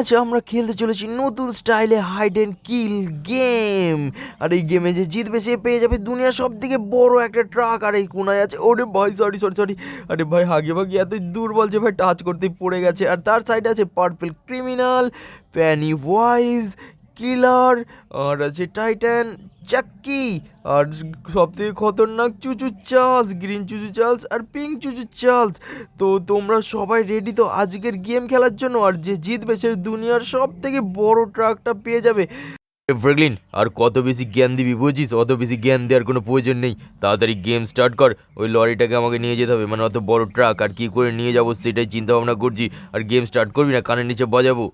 আজ আমরা খেলতে চলেছি নতুন স্টাইলে হাইড অ্যান্ড কিল গেম আর এই গেমে যে জিতবে, সে পেয়ে যাবে দুনিয়ার সব থেকে বড় একটা ট্রাক আর এই কোনায় আছে, ওরে ভাই সরি সরি সরি আরে ভাই, হাগে ভাগে, এতই দুর্বল যে ভাই টাচ করতে পড়ে গেছে। আর তার সাইডে আছে purple criminal Pennywise killer, আর আছে টাইটান, চাক্কি, আর সব থেকে খতরনাক choo choo Charles, green choo choo Charles আর পিঙ্ক চুচু চার্লস। তো তোমরা সবাই রেডি তো আজকের গেম খেলার জন্য, আর যে জিতবে সে দুনিয়ার সব থেকে বড় ট্রাকটা পেয়ে যাবে। ফ্রেগলিন, আর কত বেশি জ্ঞান দিবি বুঝিস? অত বেশি জ্ঞান দেওয়ার কোনো প্রয়োজন নেই। তাড়াতাড়ি গেম স্টার্ট কর, ওই লরিটাকে আমাকে নিয়ে যেতে হবে। মানে অত বড় ট্রাক, আর কি করে নিয়ে যাব সেটাই চিন্তা ভাবনা করছি। আর গেম স্টার্ট করবি না, কানের নিচে বাজাবো।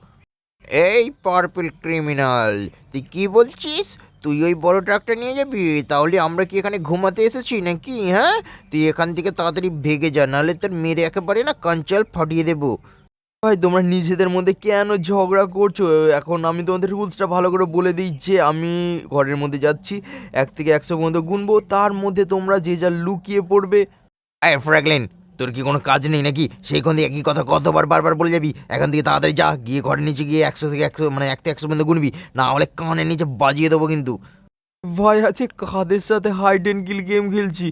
এই পার্পল ক্রিমিনাল তুই কি বলছিস? তুই ওই বড় ট্রাকটা নিয়ে যাবি? তাহলে আমরা কি এখানে ঘুমাতে এসেছি নাকি হ্যাঁ? তুই এখান থেকে তাড়াতাড়ি ভেগে যা, নাহলে তোর মেরে একেবারে না কাঞ্চাল ফাটিয়ে দেবো। ভাই, তোমরা নিজেদের মধ্যে কেন ঝগড়া করছ? এখন আমি তোমাদের রুলসটা ভালো করে বলে দিই যে, আমি ঘরের মধ্যে যাচ্ছি, এক থেকে একশো পর্যন্ত গুনবো, তার মধ্যে তোমরা যে যা লুকিয়ে পড়বে। ফ্র্যাগলিন তোর কি কোনো কাজ নেই নাকি? সেইখান থেকে একই কথা কতবার, বারবার বলে যাবি? এখান থেকে তাড়াতাড়ি যা, গিয়ে ঘরের নিচে গিয়ে একশো থেকে একশো মানে এক থেকে একশো পর্যন্ত গুনবি। না হলে কানের নিচে বাজিয়ে দেবো কিন্তু। ভাই আছে কাদের সাথে হাইড অ্যান্ড কিল গেম খেলছি?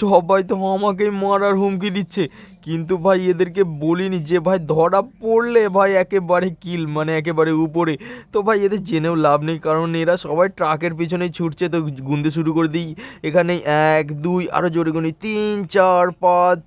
সবাই তো আমাকেই মারার হুমকি দিচ্ছে। কিন্তু ভাই, এদেরকে বলিনি যে ভাই, ধরা পড়লে ভাই একেবারে কিল মানে একেবারে উপরে। তো ভাই, এদের জেনেও লাভ নেই, কারণ এরা সবাই ট্রাকের পিছনেই ছুটছে। তো গুনতে শুরু করে দিই। এখানে এক, দুই আরও জোরে গুনি। তিন, চার, পাঁচ।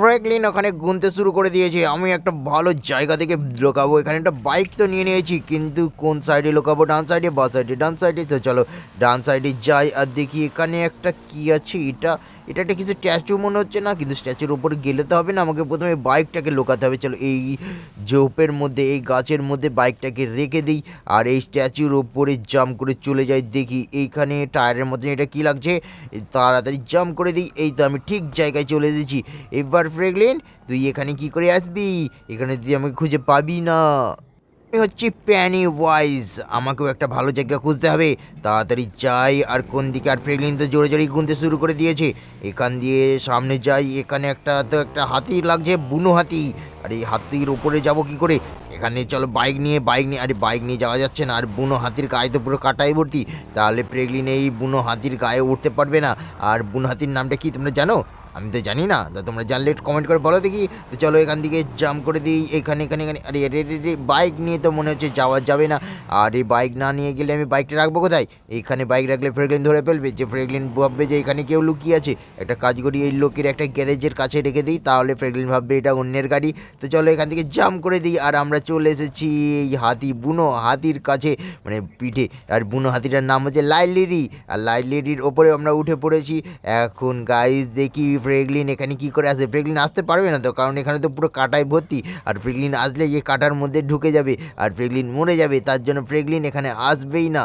ফ্র্যাগলিন ওখানে গুনতে শুরু করে দিয়েছে। আমি একটা ভালো জায়গা থেকে লোকাবো। এখানে একটা বাইক তো নিয়ে নিয়েছি। কিন্তু কোন সাইডে লোকাবো? ডান সাইডে বা সাইডে ডান সাইডে তো চলো। ডান সাইডে যাই আর দেখি এখানে একটা কি আছে। এটা এটা একটা কিছু স্ট্যাচু মনে হচ্ছে না, কিন্তু স্ট্যাচুর উপরে গেলে তো হবে না। আমাকে প্রথমে বাইকটাকে লোকাতে হবে। চলো এই ঝোপের মধ্যে, এই গাছের মধ্যে বাইকটাকে রেখে দিই। আর এই স্ট্যাচুর ওপরে জাম্প করে চলে যাই। দেখি এইখানে টায়ারের মধ্যে এটা কি লাগছে? তাড়াতাড়ি জাম্প করে দিই। এই তো আমি ঠিক জায়গায় চলে এসেছি। এবার ফ্রেগলিন তুই এখানে কি করে আসবি? এখানে তুই আমাকে খুঁজে পাবি না। আমি হচ্ছি প্যানি ওয়াইজ। আমাকেও একটা ভালো জায়গা খুঁজতে হবে। তাড়াতাড়ি যাই, আর কোন দিকে? আর ফ্রেগলিন তো জোরে জোরে গুনতে শুরু করে দিয়েছে। এখান দিয়ে সামনে যাই, এখানে একটা তো একটা হাতি লাগছে, বুনো হাতি। আর এই হাতির উপরে যাব কি করে? এখানে চলো বাইক নিয়ে বাইক নিয়ে, আরে বাইক নিয়ে যাওয়া যাচ্ছে না। আর বুনো হাতির গায়ে তো পুরো কাটাই ভর্তি। তাহলে প্রেগলিন এই বুনো হাতির গায়ে উঠতে পারবে না। আর বুনো হাতির নামটা কি তোমরা জানো? আমি তো জানি না, তা তোমরা জানলে কমেন্ট করে বলো দেখি। তো চলো এখান থেকে জাম্প করে দিই, এখানে এখানে এখানে। আরে রে রে রে বাইক নিয়ে তো মনে হচ্ছে যাওয়া যাবে না। আর এই বাইক না নিয়ে গেলে আমি বাইকটা রাখব কোথায়? এখানে বাইক রাখলে ফ্রেগলিন ধরে ফেলবে, যে ফ্রেগলিন ভাববে যে এখানে কেউ লুকিয়ে আছে। একটা কাজ করি, এই লোকের একটা গ্যারেজের কাছে রেখে দিই, তাহলে ফ্রেগলিন ভাববে এটা অন্যের গাড়ি। তো চলো এখান থেকে জাম্প করে দিই, আর আমরা চলে এসেছি এই হাতি বুনো হাতির কাছে মানে পিঠে। আর বুনো হাতিটার নাম হচ্ছে লাইলিরি আর লাইলিরির ওপরে আমরা উঠে পড়েছি। এখন গাইজ দেখি ফ্রেগলিন এখানে কি করে আসে ফ্রেগলিন আসতে পারবে না তো, কারণ এখানে তো পুরো কাটায় ভর্তি। আর ফ্রেগলিন আসলে যে কাটার মধ্যে ঢুকে যাবে, আর ফ্রেগলিন মরে যাবে, তার জন্য ফ্রেগলিন এখানে আসবেই না।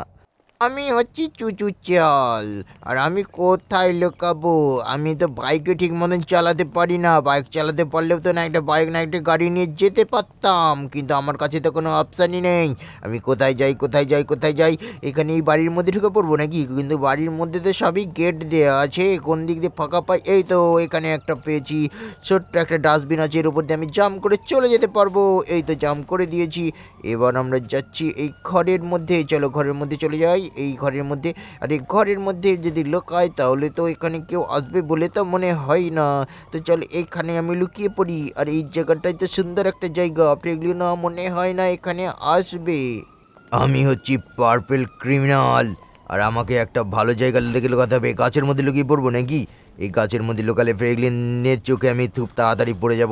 আমি হচ্ছি চুচু চাল। আর আমি কোথায় লুকাবো? আমি তো বাইকে ঠিক মতন চালাতে পারি না। বাইক চালাতে পারলেও তো না একটা বাইক না একটা গাড়ি নিয়ে যেতে পারতাম। কিন্তু আমার কাছে তো কোনো অপশানই নেই। আমি কোথায় যাই কোথায় যাই কোথায় যাই? এখানে এই বাড়ির মধ্যে ঢুকে পড়ব নাকি? কিন্তু বাড়ির মধ্যে তো সবই গেট দেওয়া আছে। কোন দিক দিয়ে ফাঁকা পাই? এই তো এখানে একটা পেয়েছি। ছোট্ট একটা ডাস্টবিন আছে। এর উপর দিয়ে আমি জাম্প করে চলে যেতে পারব। এই তো জাম্প করে দিয়েছি। এবার আমরা যাচ্ছি এই ঘরের মধ্যে। চলো ঘরের মধ্যে চলে যাই। এই ঘরের মধ্যে। আর এই ঘরের মধ্যে যদি লোকায়, তাহলে তো এখানে কেউ আসবে বলে তো মনে হয় না। তো চল এখানে আমি লুকিয়ে পড়ি। আর এই জায়গাটাই তো সুন্দর একটা জায়গা। আপনি এগুলো না মনে হয় না এখানে আসবে। আমি হচ্ছি পার্পেল ক্রিমিনাল আর আমাকে একটা ভালো জায়গা দেখে লুকাতে হবে। গাছের মধ্যে লুকিয়ে পড়ব নাকি? এই গাছের মধ্যে লোকালে ফ্রেগলিনের চোখে আমি খুব তাড়াতাড়ি পড়ে যাব।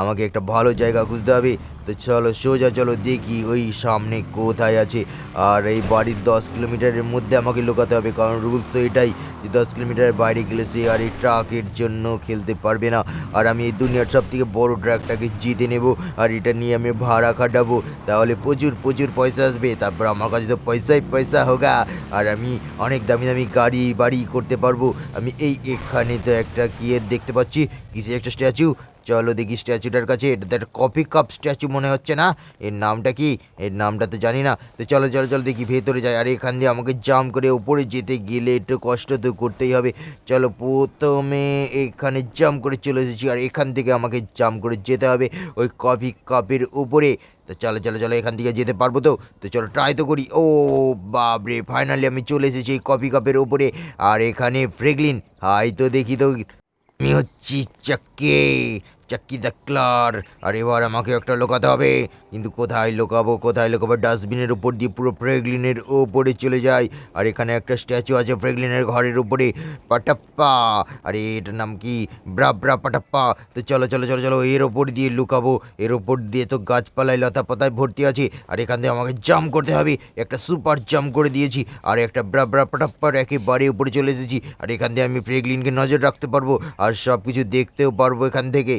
আমাকে একটা ভালো জায়গা খুঁজতে হবে। তো চলো সোজা চলো দেখি ওই সামনে কোথায় আছে। আর এই বাড়ির দশ কিলোমিটারের মধ্যে আমাকে লুকাতে হবে, কারণ রুলস তো এটাই যে দশ কিলোমিটারের বাইরে গেলে সে আর এই ট্রাকের জন্য খেলতে পারবে না। আর আমি এই দুনিয়ার সব থেকে বড়ো ট্রাকটাকে জিতে নেব, আর এটা নিয়ে আমি ভাড়া খাটাবো। তাহলে প্রচুর প্রচুর পয়সা আসবে, তারপর আমার কাছে তো পয়সাই পয়সা, হোগা। আর আমি অনেক দামি দামি গাড়ি বাড়ি করতে পারব। আমি এই এখানে তো একটা কি দেখতে পাচ্ছি? কিসের একটা স্ট্যাচু? চলো দেখি স্ট্যাচুটার কাছে, এটা তো একটা কফি কাপ স্ট্যাচু মনে হচ্ছে না। এর নামটা কি? এর নামটা তো জানি না। তো চলো চলো চলো দেখি, ভেতরে যাই। আর, এখান দিয়ে আমাকে জাম্প করে উপরে যেতে গেলে একটু কষ্ট তো করতেই হবে। চলো, প্রথমে এখানে জাম্প করে চলে এসেছি, আর এখান থেকে আমাকে জাম্প করে যেতে হবে ওই কফি কাপের উপরে। তো চলো চলো চলো, এখান থেকে যেতে পারব তো? তো চলো ট্রাই তো করি। ও বাপরে ফাইনালি আমি চলে এসেছি এই কফি কাপের ওপরে আর এখানে ফ্রেগলিন হাই তো দেখি তো। আমি হচ্ছি চাক্কি চাক্কি দ্য ক্লার আর এবার আমাকে একটা লোকাতে হবে। কিন্তু কোথায় লোকাবো কোথায় লোকাবো? ডাস্টবিনের উপর দিয়ে পুরো ফ্রেগলিনের ওপরে চলে যায় আর এখানে একটা স্ট্যাচু আছে ফ্রেগলিনের ঘরের উপরে। পাটাপ্পা! আরে, এটার নাম কি? ব্রা ব্রা, পাটাপ্পা! তো চলো চলো চলো চলো, এর ওপর দিয়ে লুকাবো। এর ওপর দিয়ে তো গাছপালায় লতা পাতায় ভর্তি আছে। আর এখান থেকে আমাকে জাম্প করতে হবে। একটা সুপার জাম্প করে দিয়েছি। আর একটা ব্রা ব্রা, পাটাপ্পার একেবারে উপরে চলে এসেছি। আর এখান থেকে আমি ফ্রেগলিনকে নজর রাখতে পারব। আর সব কিছু দেখতেও পারব এখান থেকে।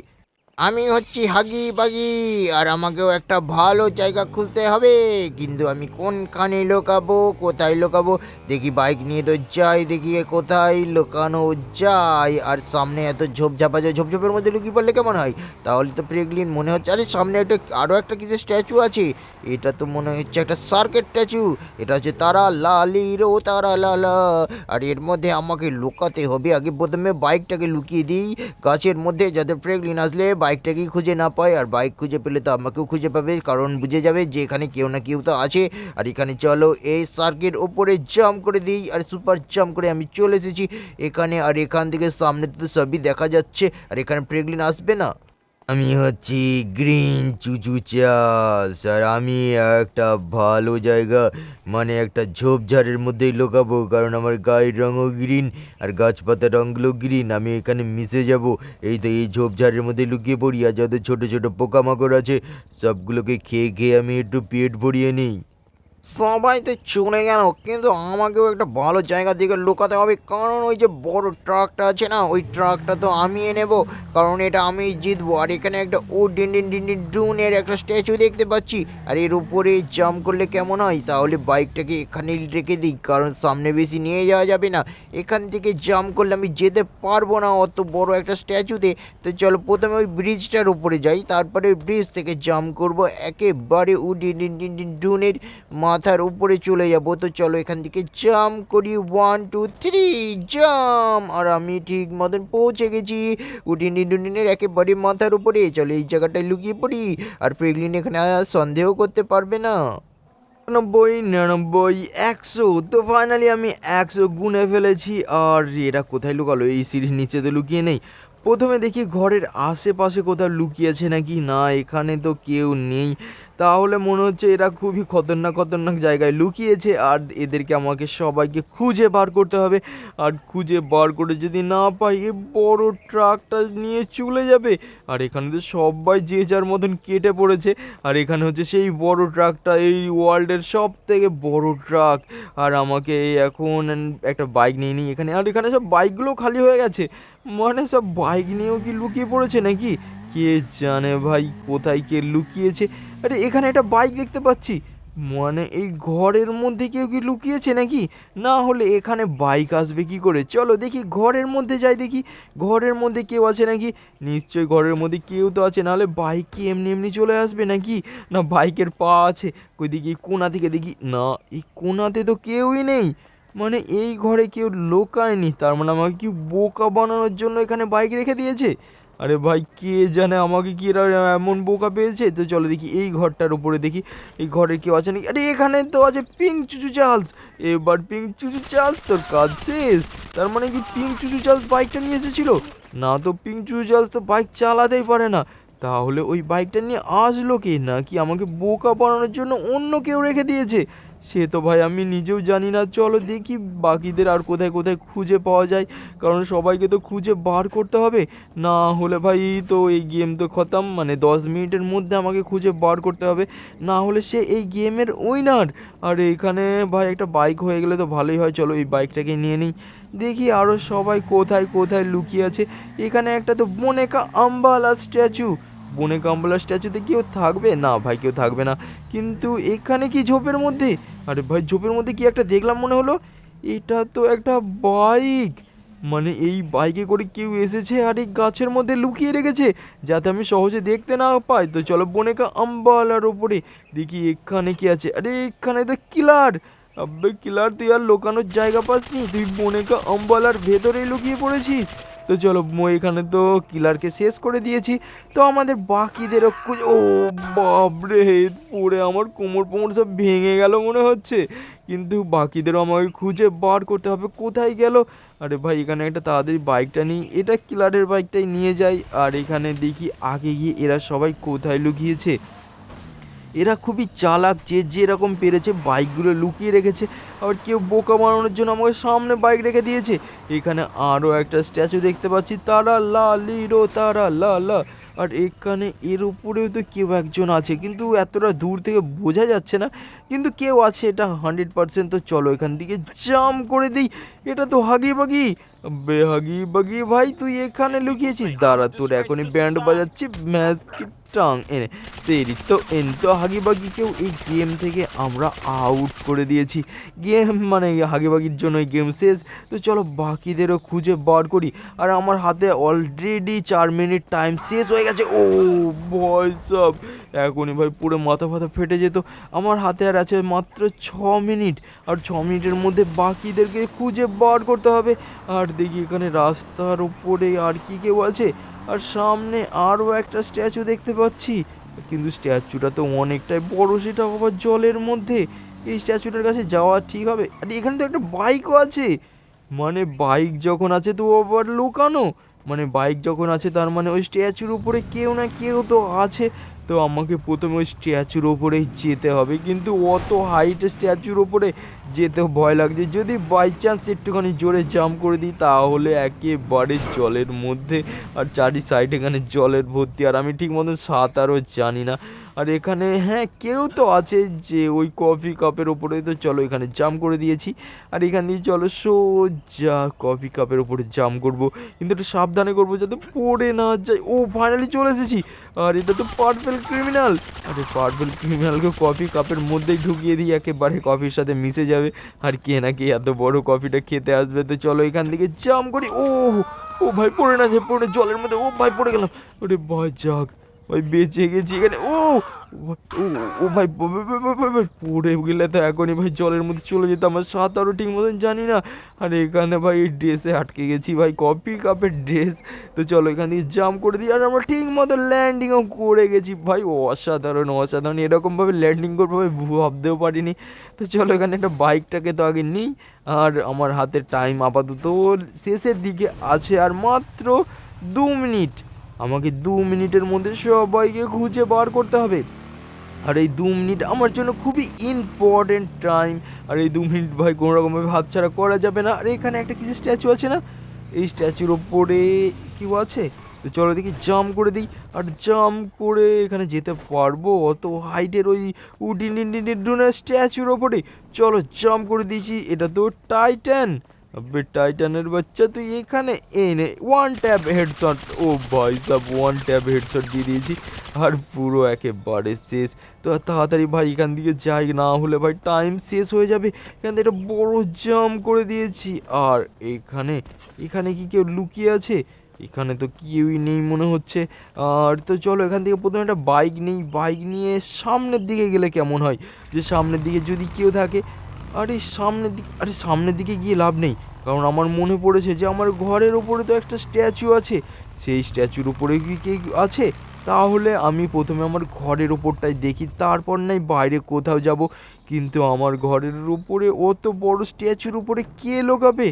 আমি হচ্ছি হাগি বাগি, আর আমাকেও একটা ভালো জায়গা খুঁজতে হবে। কিন্তু আমি কোনখানে লোকাবো, কোথায় লোকাবো? দেখি বাইক নিয়ে তো যাই, দেখি কোথায় লোকানো যায়। আর সামনে এত ঝোপঝাপা যায় ঝোপঝাপের মধ্যে লুকিয়ে পড়লে কেমন হয়? তাহলে তো প্রেগলিন মনে হচ্ছে। আরে, সামনে একটা আরও একটা কিছু স্ট্যাচু আছে? এটা তো মনে হচ্ছে একটা সার্কেট স্ট্যাচু। এটা হচ্ছে তারা লালিরো তারা লালা আর এর মধ্যে আমাকে লুকাতে হবে। আগে প্রথমে বাইকটাকে লুকিয়ে দিই গাছের মধ্যে, যাতে প্রেগলিন আসলে বাইকটাকেই খুঁজে না পায়, আর বাইক খুঁজে পেলে তো আমাকেও খুঁজে পাবে, কারণ বুঝে যাবে যে এখানে কেউ না কেউ তো আছে। আর এখানে চলো, এই সার্কের ওপরে জাম্প করে দিই, আর সুপার জাম্প করে আমি চলে এসেছি। এখানে আর এখান থেকে সামনে তো সবই দেখা যাচ্ছে, আর এখানে প্রেগলিন আসবে না। আমি হচ্ছি গ্রিন চুচু চাষ আর আমি একটা ভালো জায়গা মানে একটা ঝোপঝাড়ের মধ্যেই লোকাবো, কারণ আমার গায়ের রঙও গ্রিন আর গাছপাতার রঙগুলো গ্রিন, আমি এখানে মিশে যাব। এই তো এই ঝোপঝাড়ের মধ্যে লুকিয়ে পড়ি, আর যাদের ছোটো ছোটো পোকামাকড় আছে, সবগুলোকে খেয়ে খেয়ে আমি একটু পেট ভরিয়ে নিই। সবাই তো চলে গেল কিন্তু আমাকেও একটা ভালো জায়গা দিকে লুকাতে হবে। কারণ ওই যে বড় ট্রাকটা আছে না, ওই ট্রাকটা তো আমি নেব কারণ এটা আমি জিতবো। আর এখানে একটা ও ডিন ডিন ডিন ডিন ডুনের একটা স্ট্যাচু দেখতে পাচ্ছি। আর এর উপরে জাম্প করলে কেমন হয়? তাহলে বাইকটাকে এখানে রেখে দিই। কারণ সামনে বেশি নিয়ে যাওয়া যাবে না। এখান থেকে জাম্প করলে আমি যেতে পারব না অত বড় একটা স্ট্যাচুতে। তো চলো প্রথমে ওই ব্রিজটার উপরে যাই। তারপরে ব্রিজ থেকে জাম্প করব। একেবারে উ ডিন ডিন ডিন ডিন ডুনের মাথার উপরে চলে যাব। তো চলো এখান থেকে জাম্প করি। ওয়ান টু থ্রি জাম্প আর আমি ঠিক মতন পৌঁছে গেছি। উডিন ডিনের একেবারে মাথার উপরে। চলো এই জায়গাটায় লুকিয়ে পড়ি। আর প্রেগলিন এখানে আর সন্দেহ করতে পারবে না। নব্বই নিরানব্বই, একশো। তো ফাইনালি আমি একশো গুনে ফেলেছি। আর এরা কোথায় লুকালো? এই সিঁড়ির নিচে তো লুকিয়ে নেই। প্রথমে দেখি ঘরের আশেপাশে কোথাও লুকিয়েছে নাকি? না, এখানে তো কেউ নেই। তাহলে মনে হচ্ছে এরা খুবই খতরনাক খতরনাক জায়গায় লুকিয়েছে আর এদেরকে আমাকে সবাইকে খুঁজে বার করতে হবে। আর খুঁজে বার করে যদি না পাই, এ বড় ট্রাকটা নিয়ে চলে যাবে। আর এখানে তো সবাই যে যার মতন কেটে পড়েছে। আর এখানে হচ্ছে সেই বড় ট্রাকটা, এই ওয়ার্ল্ডের সব থেকে বড় ট্রাক। আর আমাকে এখন একটা বাইক নিয়ে নিই এখানে। আর এখানে সব বাইকগুলো খালি হয়ে গেছে। মানে সব বাইক নিয়েও কি লুকিয়ে পড়েছে নাকি? কে জানে ভাই কোথায় কে লুকিয়েছে? আরে এখানে একটা বাইক দেখতে পাচ্ছি। মানে এই ঘরের মধ্যে কেউ কি লুকিয়েছে নাকি? না হলে এখানে বাইক আসবে কি করে? চলো দেখি ঘরের মধ্যে যাই দেখি। ঘরের মধ্যে কেউ আছে নাকি? নিশ্চয়ই ঘরের মধ্যে কেউ তো আছে, নাহলে বাইক কি এমনি এমনি চলে আসবে নাকি? না বাইকের পা আছে। কই দেখি কোনা থেকে দেখি, না এই কোনাতে তো কেউই নেই। মানে এই ঘরে কেউ লোকায়নি, তার মানে আমাকে কি বোকা বানানোর জন্য এখানে বাইক রেখে দিয়েছে? আরে ভাই, কে জানে আমাকে কি এরা এমন বোকা পেয়েছে? তো চলো দেখি এই ঘরটার উপরে দেখি, এই ঘরের কেউ আছে নাকি? আরে এখানে তো আছে পিঙ্ক চুচু চার্লস। এবার পিঙ্ক চুচু চার্লস তোর কাজ শেষ। তার মানে কি পিঙ্ক চুচু চার্লস বাইকটা নিয়ে এসেছিল? না তো পিঙ্ক চুচু চার্লস তো বাইক চালাতেই পারে না। তাহলে ওই বাইকটা নিয়ে আসলো কে? নাকি আমাকে বোকা বানানোর জন্য অন্য কেউ রেখে দিয়েছে? সে তো ভাই আমি নিজেও জানি না। চলো দেখি বাকিদের আর কোথায় কোথায় খুঁজে পাওয়া যায়। কারণ সবাইকে তো খুঁজে বার করতে হবে। না হলে ভাই তো এই গেম তো খতম। মানে দশ মিনিটের মধ্যে আমাকে খুঁজে বার করতে হবে। না হলে সে এই গেমের উইনার আর এখানে ভাই একটা বাইক হয়ে গেলে তো ভালোই হয়। চলো এই বাইকটাকে নিয়ে নিই। দেখি আরও সবাই কোথায় কোথায় লুকিয়ে আছে। এখানে একটা তো বনেকা আম্বালা স্ট্যাচু বনে কাম্বলার স্ট্যাচুতে কেউ থাকবে? না ভাই, কেউ থাকবে না। কিন্তু এখানে কি ঝোপের মধ্যে? আরে ভাই, ঝোপের মধ্যে কি একটা দেখলাম মনে হলো? এটা তো একটা বাইক। মানে এই বাইকে করে কেউ এসেছে আর এই গাছের মধ্যে লুকিয়ে রেখেছে, যাতে আমি সহজে দেখতে না পাই। তো চলো বনেকা আম্বালার ওপরে দেখি এখানে কি আছে। আরে এখানে তো কিলার! আব্বে কিলার, তুই আর লোকানোর জায়গা পাসনি? তুই বনেকা আম্বালার ভেতরেই লুকিয়ে পড়েছিস? তো চলো এখানে তো কিলারকে শেষ করে দিয়েছি। তো আমাদের বাকিদেরও ও বাপরে, পড়ে আমার কোমর পোমর সব ভেঙে গেল মনে হচ্ছে। কিন্তু বাকিদেরও আমাকে খুঁজে বার করতে হবে, কোথায় গেল? আরে ভাই, এখানে একটা তাড়াতাড়ি বাইকটা নিই। এটা কিলারের বাইকটাই নিয়ে যাই। আর এখানে দেখি আগে গিয়ে এরা সবাই কোথায় লুকিয়েছে। এরা খুবই চালাক, যে যেরকম পেরেছে বাইকগুলো লুকিয়ে রেখেছে। আবার কেউ বোকা মারানোর জন্য আমাকে সামনে বাইক রেখে দিয়েছে। এখানে আরও একটা স্ট্যাচু দেখতে পাচ্ছি, তারা লা লিরো, তারা লা লা। আর এখানে এর উপরেও তো কেউ একজন আছে, কিন্তু এতটা দূর থেকে বোঝা যাচ্ছে না। কিন্তু কেউ আছে, এটা হান্ড্রেড পার্সেন্ট তো চলো এখান থেকে জাম করে দিই। এটা তো হাগি বাগি। বেহাগি বাগি ভাই, তুই এখানে লুকিয়েছিস? দাঁড়া, তোর এখনই ব্যান্ড বাজাচ্ছি, ম্যাচ টাং এনে তো এন, তো হাগি বাগিকেও এই গেম থেকে আমরা আউট করে দিয়েছি। গেম মানে হাগিবাগির জন্য এই গেম শেষ। তো চলো বাকিদেরও খুঁজে বার করি। আর আমার হাতে অলরেডি চার মিনিট টাইম শেষ হয়ে গেছে। ও ভয় সব, এখনই ভাই পুরো মাথা ফাথা ফেটে যেত। আমার হাতে আর আছে মাত্র ছ মিনিট আর ছ মিনিটের মধ্যে বাকিদেরকে খুঁজে বার করতে হবে। আর দেখি এখানে রাস্তার উপরে আর কি কেউ আছে? আর সামনে আরও একটা স্ট্যাচু দেখতে পাচ্ছি। কিন্তু স্ট্যাচুটা তো অনেকটাই বড়, সেটা আবার জলের মধ্যে। এই স্ট্যাচুটার কাছে যাওয়া ঠিক হবে। আর এখানে তো একটা বাইকও আছে। মানে বাইক যখন আছে তো আবার লুকানো। মানে বাইক যখন আছে, তার মানে ওই স্ট্যাচুর উপরে কেউ না কেউ তো আছে। তো আমাকে প্রথমে ওই স্ট্যাচুর ওপরেই যেতে হবে। কিন্তু অত হাইটে স্ট্যাচুর ওপরে যেতে ভয় লাগছে। যদি বাই চান্স একটুখানি জোরে জাম্প করে দিই, তাহলে একেবারে জলের মধ্যে আর চারি সাইড এখানে জলের ভর্তি। আর আমি ঠিক মতন সাঁতারও জানি না। আর এখানে হ্যাঁ কেউ তো আছে যে ওই কফি কাপের ওপরে তো চলো এখানে জাম করে দিয়েছি। আর এখান দিয়ে চলো সোজা কফি কাপের ওপরে জাম করব। কিন্তু একটু সাবধানে করব যাতে পড়ে না যায়। ও ফাইনালি চলে এসেছি। আর এটা তো পার্পেল ক্রিমিনাল আরে পার্পেল ক্রিমিনালকে কফি কাপের মধ্যেই ঢুকিয়ে দিই। একেবারে কফির সাথে মিশে যাবে। আর কে না কে এত বড় কফিটা খেতে আসবে। তো চলো এখান থেকে জাম করি। ও ও ভাই, পড়ে না যায় পড়ে জলের মধ্যে, ও ভাই, পড়ে গেলাম। ওরে ভাই যাক। ভাই বেঁচে গেছি এখানে। ও ও ভাই ভাই, পড়ে গেলে তো এখনই ভাই জলের মধ্যে চলে যেতাম আমার সাঁতারও ঠিক মতন জানি না। আর এখানে ভাই এই ড্রেসে আটকে গেছি ভাই, কপি কাপের ড্রেস। তো চলো এখান থেকে জাম্প করে দিই, আর আমরা ঠিক মতো ল্যান্ডিংও করে গেছি। ভাই, অসাধারণ অসাধারণ, এরকমভাবে ল্যান্ডিং করব ভাই ভাবতেও পারিনি। তো চলো এখানে একটা বাইকটাকে তো আগে নিই, আর আমার হাতে টাইম আপাতত শেষের দিকে আছে আর মাত্র দু মিনিট। আমাকে দু মিনিটের মধ্যে সবাইকে খুঁজে বার করতে হবে। আর এই দু মিনিট আমার জন্য খুবই ইম্পর্টেন্ট টাইম আর এই দু মিনিট ভাই কোনো রকমভাবে হাতছাড়া করা যাবে না। আর এখানে একটা কিছু স্ট্যাচু আছে না? এই স্ট্যাচুর ওপরে কেউ আছে? তো চলো দেখি জাম্প করে দিই। আর জাম্প করে এখানে যেতে পারব অত হাইটের ওই উডিনের স্ট্যাচুর ওপরে চলো জাম্প করে দিয়েছি এটা তো টাইটান আবে টাইটানের বাচ্চা, তুই এখানে এনে ওয়ান ট্যাপ হেডশট ও ভাই সব ওয়ান ট্যাপ হেডশট দিয়ে দিয়েছি। আর পুরো একেবারে শেষ। তো তাড়াতাড়ি ভাই এখান থেকে যাই, না হলে ভাই টাইম শেষ হয়ে যাবে। এখান থেকে একটা বড় জাম্প করে দিয়েছি। আর এখানে এখানে কি কেউ লুকিয়ে আছে? এখানে তো কেউই নেই মনে হচ্ছে। আর তো চলো এখান থেকে প্রথমে একটা বাইক নেই। বাইক নিয়ে সামনের দিকে গেলে কেমন হয়? যে সামনের দিকে যদি কেউ থাকে আরে সামনের দিকে, আরে সামনের দিকে গিয়ে লাভ নেই। কারণ আমার মনে পড়েছে যে আমার ঘরের ওপরে তো একটা স্ট্যাচু আছে। সেই স্ট্যাচুর উপরে কি কে আছে? তাহলে আমি প্রথমে আমার ঘরের ওপরটাই দেখি, তারপর নাই বাইরে কোথাও যাব। কিন্তু আমার ঘরের উপরে অত বড় স্ট্যাচুর উপরে কে লোকাবে?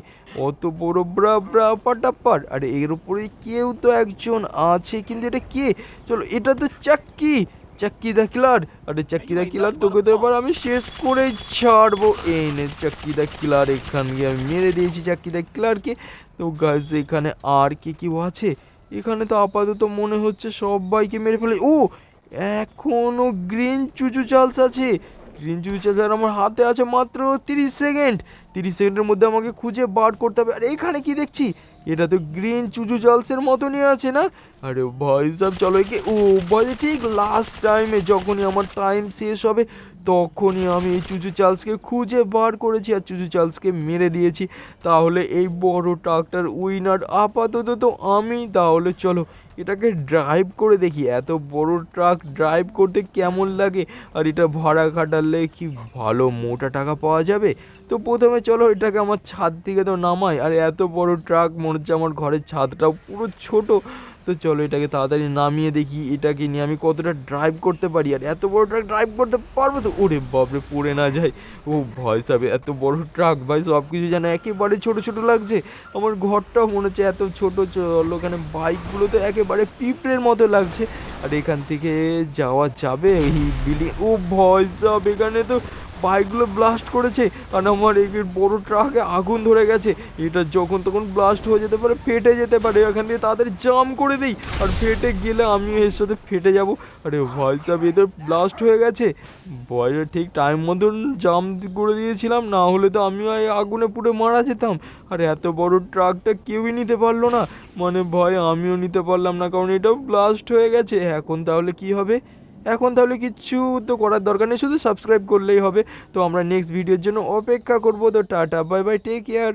অত বড় ব্রা ব্রা পাটাপ্পার। আরে এর উপরে কেউ তো একজন আছে, কিন্তু এটা কে? চলো, এটা তো চাক্কি! চাক্কি দা কিলার? আরে চাক্কি দা কিলার, তোকে তো এবার আমি শেষ করে ছাড়বো। এই নে চাক্কি দা কিলার, এখানে আমি মেরে দিয়েছি চাক্কি দা কিলারকে। তো গাছ এখানে আর কে কেউ আছে? এখানে তো আপাতত মনে হচ্ছে সবাইকে মেরে ফেলে। ও, এখনও গ্রিন চুচু চালস আছে। গ্রিন চুচু আর আমার হাতে আছে মাত্র তিরিশ সেকেন্ড তিরিশ সেকেন্ডের মধ্যে আমাকে খুঁজে বার করতে হবে। আর এখানে কি দেখছি? এটা তো গ্রিন চুজু চালসের মতনই আছে না? আরে ভাই সব, চলো একে, ও ভাই, ঠিক লাস্ট টাইমে যখনই আমার টাইম শেষ হবে, তখনই আমি এই চুচু চার্লসকে খুঁজে বার করেছি আর চুচু চার্লসকে মেরে দিয়েছি। তাহলে এই বড় ট্রাকটার উইনার আপাতত তো আমি। তাহলে চলো, এটাকে ড্রাইভ করে দেখি, এত বড় ট্রাক ড্রাইভ করতে কেমন লাগে? আর এটা ভাড়া খাটালে কি ভালো মোটা টাকা পাওয়া যাবে? তো প্রথমে চলো এটাকে আমার ছাদ থেকে তো নামাই, আর এত বড় ট্রাক মনে হচ্ছে আমার ঘরের ছাদটাও পুরো ছোট। তো চলো এটাকে তাড়াতাড়ি নামিয়ে দেখি, এটাকে নিয়ে আমি কতটা ড্রাইভ করতে পারি, আর এত বড় ট্রাক ড্রাইভ করতে পারব তো? ওরে বাপরে, পড়ে না যায়। ও ভয় সাবে, এত বড় ট্রাক ভাই সব কিছু যেন একেবারে ছোট ছোট লাগছে। আমার ঘরটাও মনে হচ্ছে এত ছোট, চলো এখানে বাইকগুলো তো একেবারে পিঁপড়ের মতো লাগছে। আর এখান থেকে যাওয়া যাবে এই বিল্ডিং ও ভয় সাব, এখানে তো বাইকগুলো ব্লাস্ট করেছে। কারণ আমার এই বড় ট্রাকে আগুন ধরে গেছে। এটা যখন তখন ব্লাস্ট হয়ে যেতে পারে, ফেটে যেতে পারে। এখান দিয়ে তাড়াতাড়ি জাম করে দিই। আর ফেটে গেলে আমিও এর সাথে ফেটে যাব। আরে ভয় সাব এ তো ব্লাস্ট হয়ে গেছে। ভয়টা ঠিক টাইম মতন জাম করে দিয়েছিলাম। না হলে তো আমিও এই আগুনে পুড়ে মারা যেতাম। আর এত বড় ট্রাকটা কেউই নিতে পারল না। মানে ভয় আমিও নিতে পারলাম না। কারণ এটাও ব্লাস্ট হয়ে গেছে। এখন তাহলে কি হবে? এখন তাহলে কিচ্ছু তো করার দরকার নেই, শুধু সাবস্ক্রাইব করলেই হবে। তো আমরা নেক্সট ভিডিওর জন্য অপেক্ষা করব। তো ta ta bye bye take care